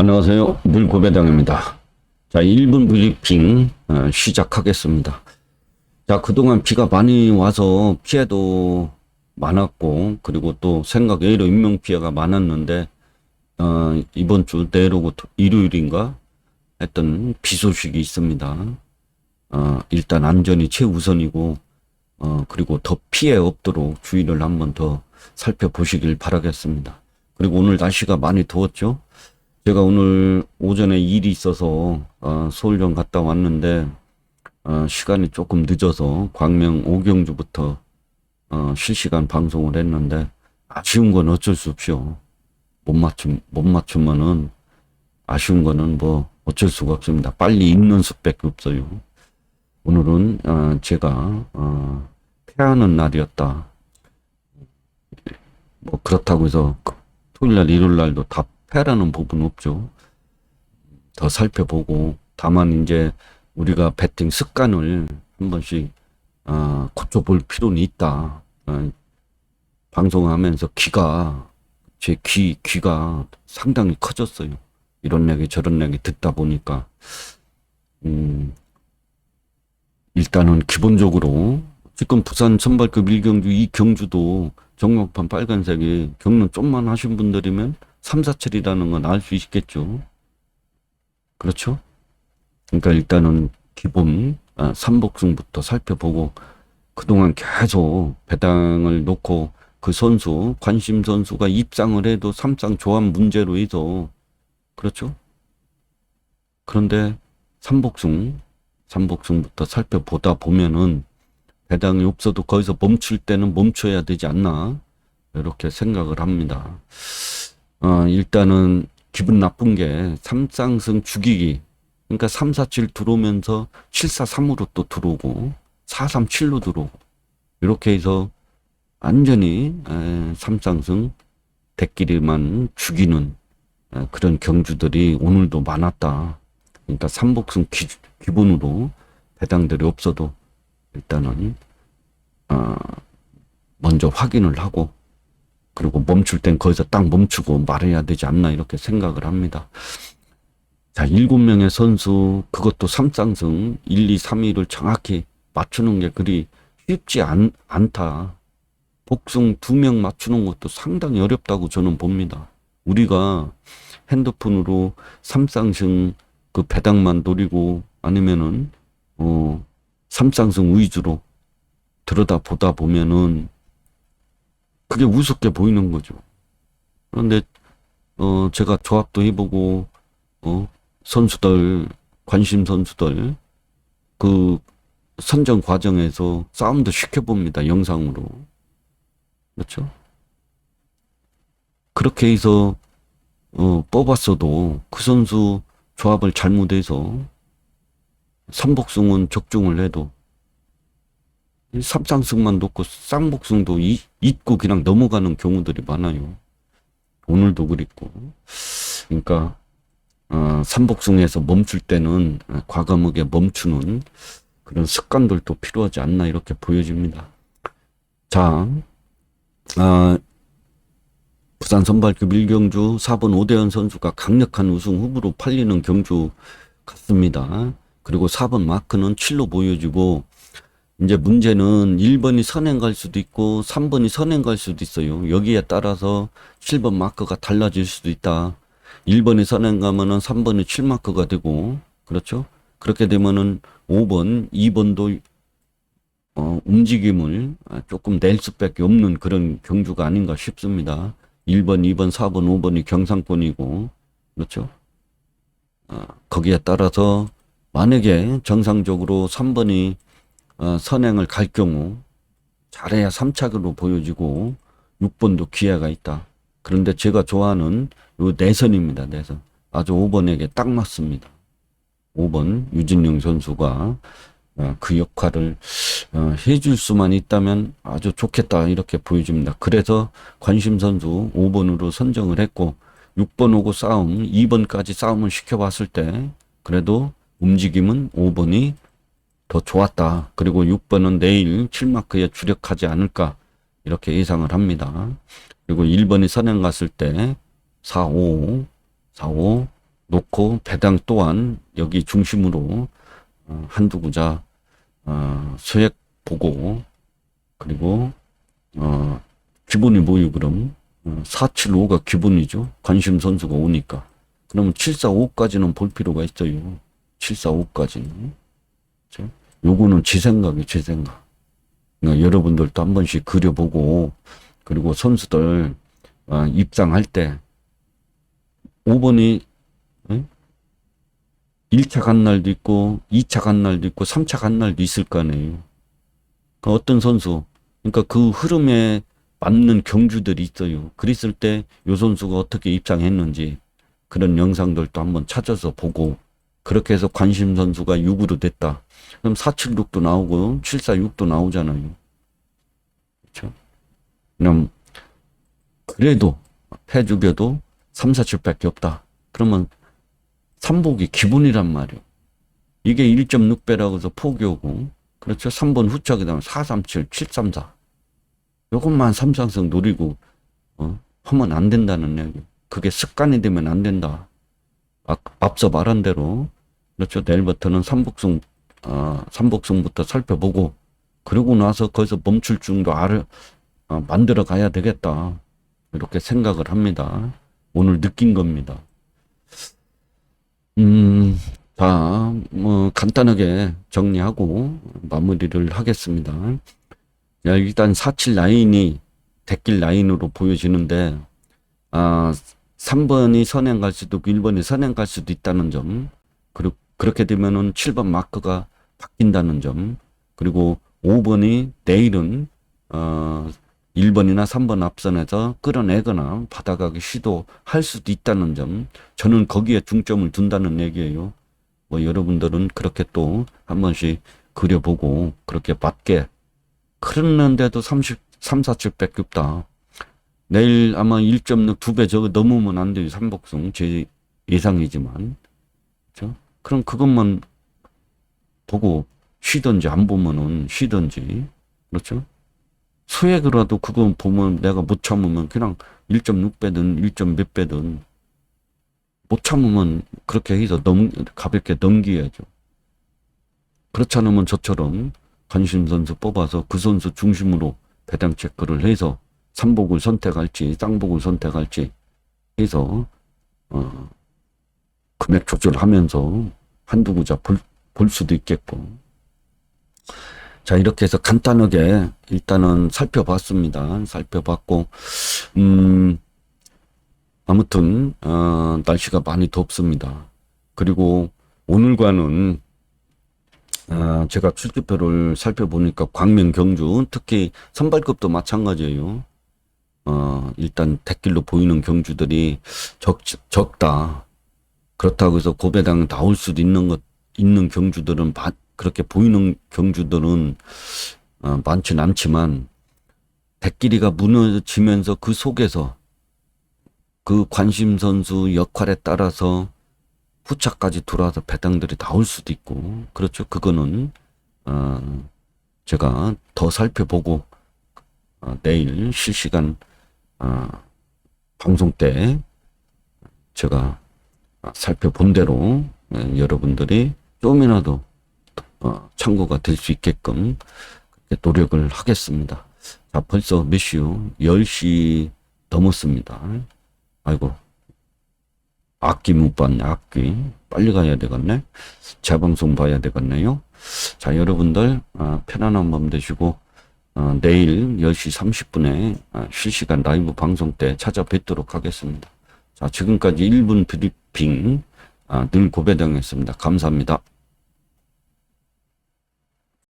안녕하세요. 물고배당입니다. 자, 1분 브리핑 어, 시작하겠습니다. 자, 그동안 비가 많이 와서 피해도 많았고, 그리고 또 생각 외로 인명피해가 많았는데, 어, 이번 주 내로고 일요일인가? 했던 비 소식이 있습니다. 어, 일단 안전이 최우선이고, 어, 그리고 더 피해 없도록 주의를 한번 더 살펴보시길 바라겠습니다. 그리고 오늘 날씨가 많이 더웠죠? 제가 오늘 오전에 일이 있어서 어, 서울점 갔다 왔는데 어, 시간이 조금 늦어서 광명 오경주부터 어, 실시간 방송을 했는데 아쉬운 건 어쩔 수 없죠. 못 맞춤 못 맞추면은 아쉬운 거는 뭐 어쩔 수가 없습니다. 빨리 읽는 수밖에 없어요. 오늘은 어, 제가 어, 패하는 날이었다. 뭐 그렇다고 해서 그 토요일 날 일요일 날도 다 패라는 부분 없죠. 더 살펴보고 다만 이제 우리가 배팅 습관을 한 번씩 어, 고쳐볼 필요는 있다. 어, 방송하면서 귀가 제 귀 귀가 상당히 커졌어요. 이런 얘기 저런 얘기 듣다 보니까 음, 일단은 기본적으로 지금 부산 선발급 1경주 이 경주도 정막판 빨간색이 경로 좀만 하신 분들이면 3, 4철이라는 건 알 수 있겠죠. 그렇죠? 그러니까 일단은 기본 아, 삼복승부터 살펴보고 그동안 계속 배당을 놓고 그 선수 관심 선수가 입상을 해도 삼상 조합 문제로 해서 그렇죠? 그런데 삼복승 삼복승부터 살펴보다 보면은 배당이 없어도 거기서 멈출 때는 멈춰야 되지 않나 이렇게 생각을 합니다. 어, 일단은 기분 나쁜 게 삼쌍승 죽이기. 그러니까 347 들어오면서 743으로 또 들어오고 437로 들어오고 이렇게 해서 완전히 에, 삼쌍승 대끼리만 죽이는 에, 그런 경주들이 오늘도 많았다. 그러니까 삼복승 기, 기본으로 배당들이 없어도 일단은 어, 먼저 확인을 하고 그리고 멈출 땐 거기서 딱 멈추고 말해야 되지 않나 이렇게 생각을 합니다. 자, 일곱 명의 선수 그것도 삼쌍승 1, 2, 3위를 정확히 맞추는 게 그리 쉽지 않, 않다. 복승 두명 맞추는 것도 상당히 어렵다고 저는 봅니다. 우리가 핸드폰으로 삼쌍승 그 배당만 노리고 아니면은 어 삼쌍승 위주로 들여다 보다 보면은 그게 우습게 보이는 거죠. 그런데 어 제가 조합도 해보고 어 선수들 관심 선수들 그 선정 과정에서 싸움도 시켜봅니다 영상으로 그렇죠? 그렇게 해서 어 뽑았어도 그 선수 조합을 잘못해서 삼복승은 적중을 해도 이 삼상승만 놓고 쌍복승도 이- 잊고 그냥 넘어가는 경우들이 많아요. 오늘도 그랬고. 그러니까 어, 삼복승에서 멈출 때는 어, 과감하게 멈추는 그런 습관들도 필요하지 않나 이렇게 보여집니다. 자, 아, 부산 선발급 1경주 4번 오대현 선수가 강력한 우승 후보로 팔리는 경주 같습니다. 그리고 4번 마크는 7로 보여지고 이제 문제는 1번이 선행 갈 수도 있고 3번이 선행 갈 수도 있어요. 여기에 따라서 7번 마크가 달라질 수도 있다. 1번이 선행 가면은 3번이 7마크가 되고 그렇죠? 그렇게 되면은 5번, 2번도 어, 움직임을 조금 낼 수밖에 없는 그런 경주가 아닌가 싶습니다. 1번, 2번, 4번, 5번이 경상권이고 그렇죠? 어, 거기에 따라서 만약에 정상적으로 3번이 어, 선행을 갈 경우 잘해야 3착으로 보여지고 6번도 기회가 있다. 그런데 제가 좋아하는 요 내선입니다. 내선. 아주 5번에게 딱 맞습니다. 5번 유진용 선수가 어, 그 역할을 어, 해줄 수만 있다면 아주 좋겠다 이렇게 보여집니다. 그래서 관심 선수 5번으로 선정을 했고 6번 오고 싸움 2번까지 싸움을 시켜봤을 때 그래도 움직임은 5번이 더 좋았다. 그리고 6번은 내일 7마크에 주력하지 않을까 이렇게 예상을 합니다. 그리고 1번이 선행 갔을 때 4, 5, 4, 5 놓고 배당 또한 여기 중심으로 어, 한두 구자 어, 소액 보고 그리고 어, 기본이 뭐예요 그럼 어, 475가 기본이죠 관심 선수가 오니까 그러면 745까지는 볼 필요가 있어요 745까지는 그렇죠? 요거는 제 생각이에요 제 생각 그러니까 여러분들도 한 번씩 그려보고 그리고 선수들 어, 입상할 때 5번이 1차 간 날도 있고 2차 간 날도 있고 3차 간 날도 있을 거 아니에요. 그 어떤 선수 그러니까 그 흐름에 맞는 경주들이 있어요. 그랬을 때 요 선수가 어떻게 입상했는지 그런 영상들도 한번 찾아서 보고 그렇게 해서 관심 선수가 6으로 됐다. 그럼 476도 나오고 746도 나오잖아요. 그렇죠? 그럼 그래도 해주겨도 3, 4, 7밖에 없다. 그러면 삼복이 기본이란 말이에요. 이게 1.6배라고 해서 오고, 그렇죠. 3번 후착이 되면 437, 734. 요것만 삼상승 노리고, 어, 하면 안 된다는 얘기. 그게 습관이 되면 안 된다. 아, 앞서 말한 대로, 그렇죠. 내일부터는 삼복승, 어, 삼복승부터 살펴보고, 그러고 나서 거기서 멈출 중도 알을, 어, 만들어 가야 되겠다. 이렇게 생각을 합니다. 오늘 느낀 겁니다. 음, 자, 뭐, 간단하게 정리하고 마무리를 하겠습니다. 야, 일단 47 라인이 대길 라인으로 보여지는데, 아, 3번이 선행 갈 수도 있고 1번이 선행 갈 수도 있다는 점, 그리고 그렇게 되면은 7번 마크가 바뀐다는 점, 그리고 5번이 내일은, 어, 1번이나 3번 앞선에서 끌어내거나 받아가기 시도할 수도 있다는 점, 저는 거기에 중점을 둔다는 얘기예요. 뭐 여러분들은 그렇게 또 한 번씩 그려보고 그렇게 맞게 그랬는데도 30, 3, 4, 7 뺏겼다. 내일 아마 1.6 두 배 저거 넘으면 안 돼요. 삼복승 제 예상이지만. 그죠? 그럼 그것만 보고 쉬든지 안 보면은 쉬든지. 그렇죠? 소액으로도 그거 보면 내가 못 참으면 그냥 1.6배든 1. 몇 배든 못 참으면 그렇게 해서 넘, 가볍게 넘겨야죠. 그렇지 않으면 저처럼 관심 선수 뽑아서 그 선수 중심으로 배당 체크를 해서 삼복을 선택할지 쌍복을 선택할지 해서 어, 금액 조절하면서 한두 구자 볼, 볼 수도 있겠고 자, 이렇게 해서 간단하게 일단은 살펴봤습니다. 살펴봤고, 음, 아무튼, 어, 날씨가 많이 덥습니다. 그리고 오늘과는, 어, 제가 출주표를 살펴보니까 광명, 경주, 특히 선발급도 마찬가지예요. 어, 일단 대길로 보이는 경주들이 적, 적다. 그렇다고 해서 고배당 나올 수도 있는 것, 있는 경주들은 바, 그렇게 보이는 경주들은 어, 많지는 않지만 백길이가 무너지면서 그 속에서 그 관심 선수 역할에 따라서 후차까지 돌아와서 배당들이 나올 수도 있고 그렇죠 그거는 어, 제가 더 살펴보고 어, 내일 실시간 어, 방송 때 제가 살펴본 대로 예, 여러분들이 좀이라도 어, 참고가 될 수 있게끔 노력을 하겠습니다. 자, 벌써 몇 시요? 10시 넘었습니다. 아이고. 악기 못 봤네, 악기. 빨리 가야 되겠네. 재방송 봐야 되겠네요. 자, 여러분들, 어, 편안한 밤 되시고, 어, 내일 10시 30분에 어, 실시간 라이브 방송 때 찾아뵙도록 하겠습니다. 자, 지금까지 1분 브리핑, 아, 늘 고배당했습니다. 감사합니다.